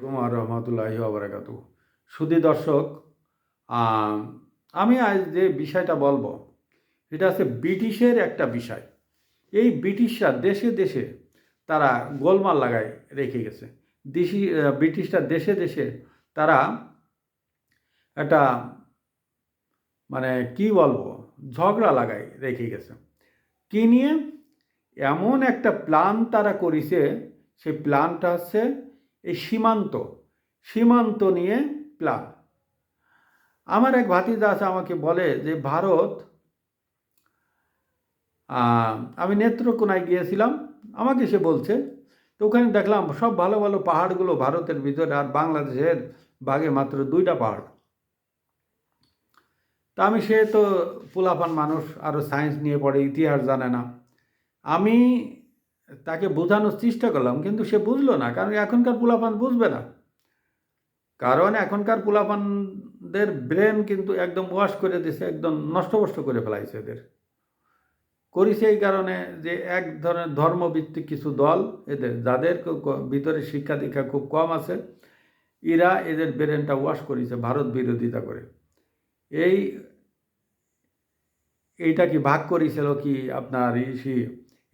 কুমার রহমতুল্লাহি আবরাকাতু সুদী দর্শক আম, আজ যে বিষয়টা বলব এটা হচ্ছে ব্রিটিশের একটা বিষয়। এই ব্রিটিশরা দেশে দেশে তারা গোলমাল লাগায় রেখে গেছে। দেশি ব্রিটিশরা দেশে দেশে তারা একটা মানে কি বলব ঝগড়া লাগায় রেখে গেছে। কি নিয়ে? এমন একটা প্ল্যান তারা করেছে সেই প্ল্যানটা হচ্ছে এই সীমান্ত সীমান্ত নিয়ে প্ল্যান আমার এক আছে, আমাকে বলে যে, ভারত আমি নেত্রকোনায় গিয়েছিলাম। আমাকে সে বলছে, তো ওখানে দেখলাম সব ভালো ভালো পাহাড়গুলো ভারতের ভিতরে আর বাংলাদেশের ভাগে মাত্র দুইটা পাহাড়। তা আমি, সে তো পোলাপান মানুষ, আরও সায়েন্স নিয়ে পড়ে, ইতিহাস জানে না। আমি তাকে বোঝানোর চেষ্টা করলাম, কিন্তু সে বুঝলো না, কারণ এখনকার পোলাপান বুঝবে না। কারণ এখনকার পোলাপানদের ব্রেন কিন্তু একদম ওয়াশ করে দিছে, একদম নষ্টভষ্ট করে ফেলাইছে এদের। করিছে এই কারণে যে এক ধরনের ধর্মভিত্তিক কিছু দল, এদের যাদের ভিতরে শিক্ষা দীক্ষা খুব কম আছে, এরা এদের ব্রেনটা ওয়াশ করেছে ভারত বিরোধিতা করে। এই, এইটা কি ভাগ করেছিল কি আপনার ইসি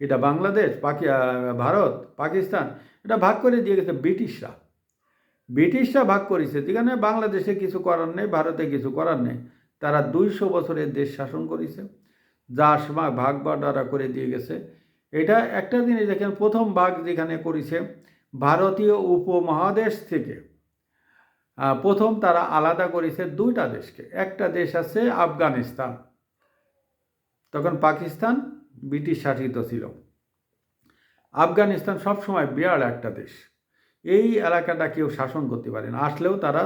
এটা বাংলাদেশ, পাকি ভারত, পাকিস্তান, এটা ভাগ করে দিয়ে গেছে ব্রিটিশরা। ব্রিটিশরা ভাগ করেছে যেখানে বাংলাদেশে কিছু করার নেই, ভারতে কিছু করার নেই। তারা দুইশো বছরের দেশ শাসন করেছে, যা সময় ভাগ বাটোয়ারা করে দিয়ে গেছে। এটা একটা জিনিস দেখেন, প্রথম ভাগ যেখানে করেছে, ভারতীয় উপমহাদেশ থেকে প্রথম তারা আলাদা করেছে দুইটা দেশকে। একটা দেশ আছে আফগানিস্তান, তখন পাকিস্তান ব্রিটিশ শাসিত ছিল। আফগানিস্তান সবসময় বিরাট একটা দেশ। এই এলাকাটা কেউ শাসন করতে পারে না। আসলেও তারা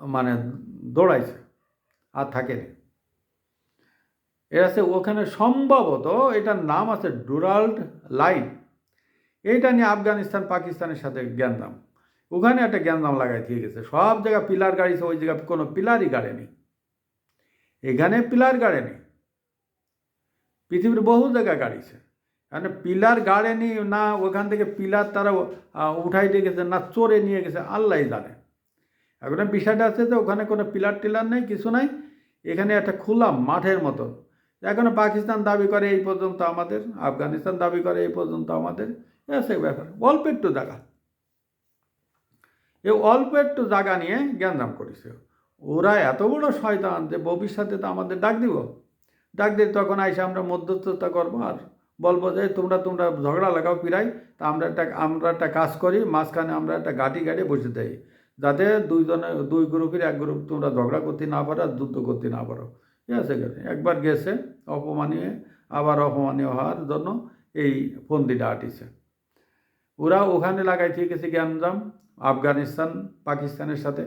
মানে দৌড়াইছে আর থাকেনি। এর আছে ওখানে সম্ভবত এটার নাম আছে ডুরাল্ড লাইন এইটা নিয়ে আফগানিস্তান, পাকিস্তানের সাথে জ্ঞানদাম ওখানে একটা জ্ঞানদাম লাগাই দিয়ে গেছে। সব জায়গায় পিলার গাড়িছে ওই জায়গায় কোনো পিলারই গাড়েনি এখানে পিলার গাড়েনি পৃথিবীর বহু জায়গায় গাড়িছে মানে পিলার গাড়েনি না ওখান থেকে পিলার তারা উঠাই দিয়ে গেছে, না চোরে নিয়ে গেছে, আল্লাহ জানে। এখন বিষয়টা আছে যে ওখানে কোনো পিলার টিলার নেই, কিছু নাই, এখানে একটা খোলা মাঠের মতন। এখন পাকিস্তান দাবি করে এই পর্যন্ত আমাদের, আফগানিস্তান দাবি করে এই পর্যন্ত আমাদের এসে ব্যাপার, অল্প একটু জায়গা। এই অল্প একটু জায়গা নিয়ে জ্ঞানদাম করেছে। ওরা এত বড় শয়তান যে ভবিষ্যতে তো আমাদের ডাক দিব। ডাক দিয়ে তখন আইসে আমরা মধ্যস্থতা করব আর বলব যে তোমরা তোমরা ঝগড়া লাগাও পিরাই, তা আমরা একটা আমরা একটা কাজ করি, মাঝখানে আমরা একটা গাড়ি গাড়ি বসে দেই। যাতে দুইজনে, দুই গ্রুপের এক গ্রুপ তোমরা ঝগড়া করতে না পারো আর যুদ্ধ করতে না পারো। ঠিক আছে একবার গেছে, অপমানীয়, আবার অপমানীয় হওয়ার জন্য এই ফন্দিটা আটিছে। ওরা ওখানে লাগাই ঠিক আছে, গ্যাঞ্জাম, আফগানিস্তান, পাকিস্তানের সাথে।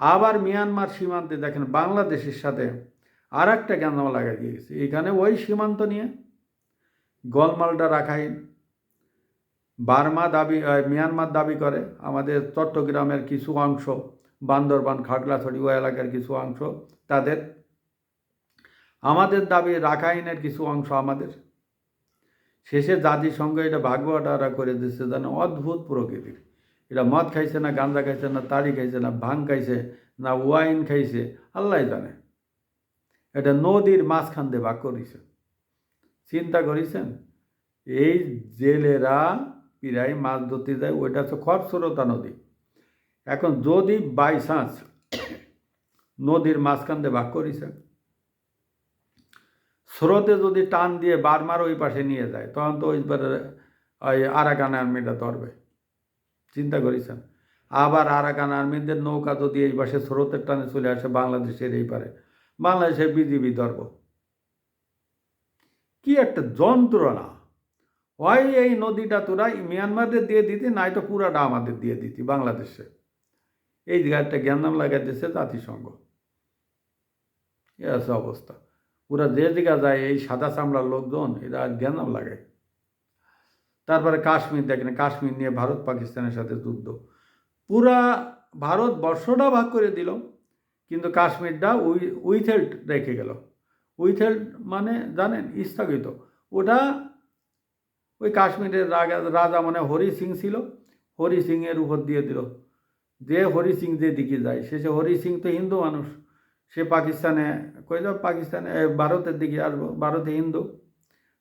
আবার মিয়ানমার সীমান্তে দেখেন, বাংলাদেশের সাথে আর একটা গ্যাঞ্জাম লাগাই দিয়ে গেছে। এখানে ওই সীমান্ত নিয়ে গলমালটা রাখাইন বার্মা দাবি মিয়ানমার দাবি করে। আমাদের চট্টগ্রামের কিছু অংশ, বান্দরবান, খাগড়াছড়ি ও এলাকার কিছু অংশ তাদের। আমাদের দাবি রাখাইনের কিছু অংশ আমাদের। শেষে জাতিসংঘ এটা ভাগবাটারা করে দিচ্ছে যেন অদ্ভুত প্রকৃতির। এটা মদ খাইছে না, গাঁজা খাইছে না তাড়ি খাইছে না, ভাং খাইছে না, ওয়াইন খাইছে আল্লাহ জানে। এটা নদীর মাঝখান দিয়ে ভাগ করেছে চিন্তা করেছেন? এই জেলেরা প্রায় মাছ ধরতে যায়, ওইটা হচ্ছে খরস্রোতা নদী। এখন যদি বাই চান্স নদীর মাঝখান দিয়ে ভাগ করেছে স্রোতে যদি টান দিয়ে বারমার ওই পাশে নিয়ে যায়, তখন তো ওইবার ওই আরাকান আর্মিটা ধরবে। চিন্তা করেছেন? আবার আরাকান আর্মিদের নৌকা যদি এই পাশে স্রোতের টানে চলে আসে বাংলাদেশের এই পারে বাংলাদেশের বিজিবি ধরব কি একটা যন্ত্রণা। হয় এই নদীটা তোরা মিয়ানমারদের দিয়ে দিতি, নাই তো পুরাটা আমাদের দিয়ে দিতি বাংলাদেশে। এই জায়গাটা জ্ঞানদাম লাগাই দিচ্ছে জাতিসংঘ। এ আছে অবস্থা। পুরা যে জায়গা যায়, এই সাদা চামড়ার লোকজন, এরা জ্ঞানদাম লাগায়। তারপরে কাশ্মীর দেখেন, কাশ্মীর নিয়ে ভারত পাকিস্তানের সাথে যুদ্ধ। পুরা ভারতবর্ষটা ভাগ করে দিল। কিন্তু কাশ্মীরটা উই উইথেল্ড রেখে গেল। উইথেল্ড মানে জানেন, স্থগিত। ওটা ওই কাশ্মীরের রাজা রাজা মানে হরি সিং ছিল। হরি সিংয়ের উপর দিয়ে দিল। যে হরি সিং যে দিকে যায় শেষে হরি সিং তো হিন্দু মানুষ। সে পাকিস্তানে, কই যাও, পাকিস্তানে ভারতের দিকে আসব, ভারতে হিন্দু।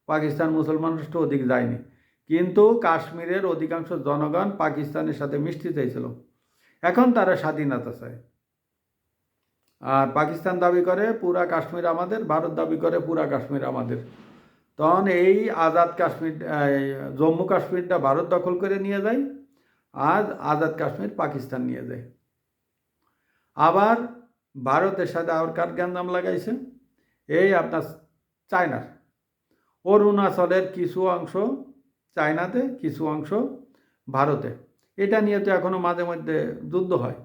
পাকিস্তান মুসলমান রাষ্ট্র ওদিকে যায়নি। কিন্তু কাশ্মীরের অধিকাংশ জনগণ পাকিস্তানের সাথে মিশতে চাইছিল। এখন তারা স্বাধীনতা চায়। আর পাকিস্তান দাবি করে, পুরা কাশ্মীর আমাদের, ভারত দাবি করে, পুরা কাশ্মীর আমাদের। তখন এই আজাদ কাশ্মীর জম্মু কাশ্মীরটা ভারত দখল করে নিয়ে যায়, আর আজাদ কাশ্মীর পাকিস্তান নিয়ে যায়। আবার ভারতের সাথে আবার কার গ্যান্দাম লাগাইছে? এই আপনার চায়নার। অরুণাচলের কিছু অংশ চায়নাতে, কিছু অংশ ভারতে। এটা নিয়ে তো এখনও মাঝে মধ্যে যুদ্ধ হয়।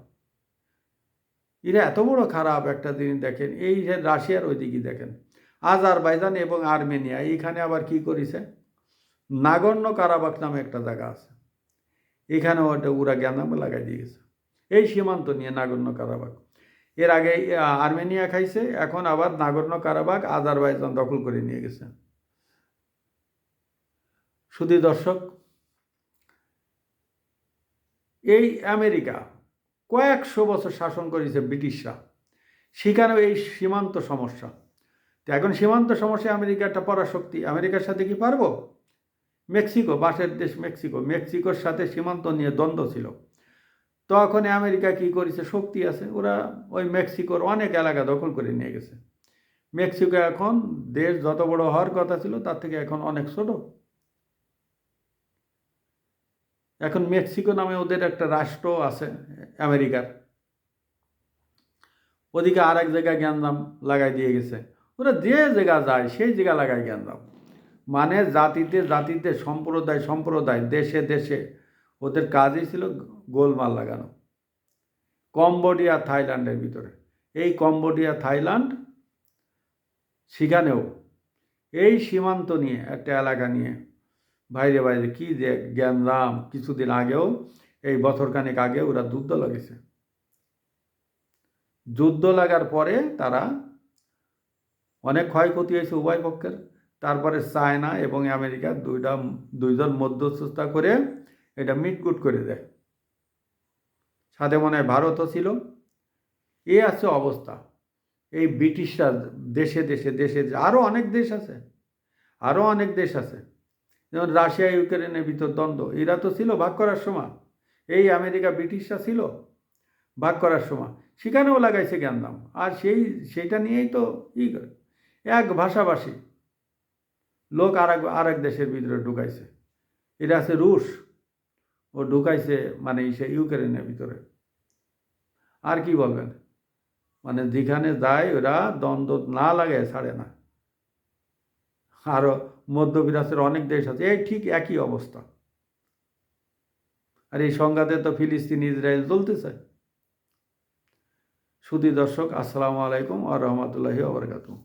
এরা এত বড় খারাপ একটা জিনিস দেখেন, এই যে রাশিয়ার ওইদিকে দেখেন, আজারবাইজান এবং আর্মেনিয়া, এইখানে আবার কি করেছে? নাগর্ণ কারাবাক নামে একটা জায়গা আছে, এখানে ওটা ওরা জ্ঞানাম লাগাই দিয়ে গেছে, এই সীমান্ত নিয়ে নাগর্ণ কারাবাক এর আগে আর্মেনিয়া খাইছে, এখন আবার নাগর্ণ কারাবাক আজারবাইজান দখল করে নিয়ে গেছে। শুধু দর্শক, এই আমেরিকা কয়েকশো বছর শাসন করেছে ব্রিটিশরা। সেখানেও এই সীমান্ত সমস্যা। তো এখন সীমান্ত সমস্যা আমেরিকা একটা পরাশক্তি। আমেরিকার সাথে কি পারব? মেক্সিকো বাসের দেশ মেক্সিকো। মেক্সিকোর সাথে সীমান্ত নিয়ে দ্বন্দ্ব ছিল। তখন আমেরিকা কি করেছে? শক্তি আছে। ওরা ওই মেক্সিকোর অনেক এলাকা দখল করে নিয়ে গেছে। মেক্সিকো এখন দেশ যত বড় হওয়ার কথা ছিল, তার থেকে এখন অনেক ছোট। এখন মেক্সিকো নামে ওদের একটা রাষ্ট্র আছে, আমেরিকার। ওদিকে আর এক জায়গায় জ্ঞানদাম লাগাই দিয়ে গেছে। ওরা যে জায়গা যায়, সেই জায়গা লাগায় জ্ঞানদাম মানে জাতিতে জাতিতে, সম্প্রদায় সম্প্রদায়, দেশে দেশে ওদের কাজই ছিল গোলমাল লাগানো। কম্বোডিয়া, থাইল্যান্ডের ভিতরে। এই কম্বোডিয়া, থাইল্যান্ড সেখানেও এই সীমান্ত নিয়ে, একটা এলাকা নিয়ে বাইরে বাইরে কি যে জ্ঞান, রাম কিছুদিন আগেও, এই বছরখানেক আগে ওরা যুদ্ধ লাগেছে যুদ্ধ লাগার পরে তারা অনেক ক্ষয়ক্ষতি হয়েছে উভয় পক্ষের। তারপরে চায়না এবং আমেরিকা দুইটা, দুইজন মধ্যস্থতা করে এটা মিটকুট করে দেয়। সাথে মনে হয় ভারতও ছিল। এ আছে অবস্থা। এই ব্রিটিশরা দেশে দেশে দেশে আরও অনেক দেশ আছে। আরও অনেক দেশ আছে। যেমন রাশিয়া, ইউক্রেনের ভিতর দ্বন্দ্ব, এরা তো ছিল ভাগ করার সময়। এই আমেরিকা ব্রিটিশরা ছিল ভাগ করার সময়। সেখানেও লাগাইছে জ্ঞানদাম আর সেই, সেইটা নিয়েই তো ই করে। এক ভাষাভাষী লোক আর এক আর এক দেশের ভিতরে ঢুকাইছে। এটা আছে রুশ। ও ঢুকাইছে মানে সে ইউক্রেনের ভিতরে। আর কি বলবেন? মানে যেখানে যায়, ওরা দ্বন্দ্ব না লাগে ছাড়ে না। আরও মধ্যবিরাসের অনেক দেশ আছে। এই ঠিক একই অবস্থা। আর এই সংঘাতে তো ফিলিস্তিন, ইসরায়েল চলতেছে সুদী দর্শক, আসসালামু আলাইকুম আ রহমতুল্লাহি আবরকাতুহ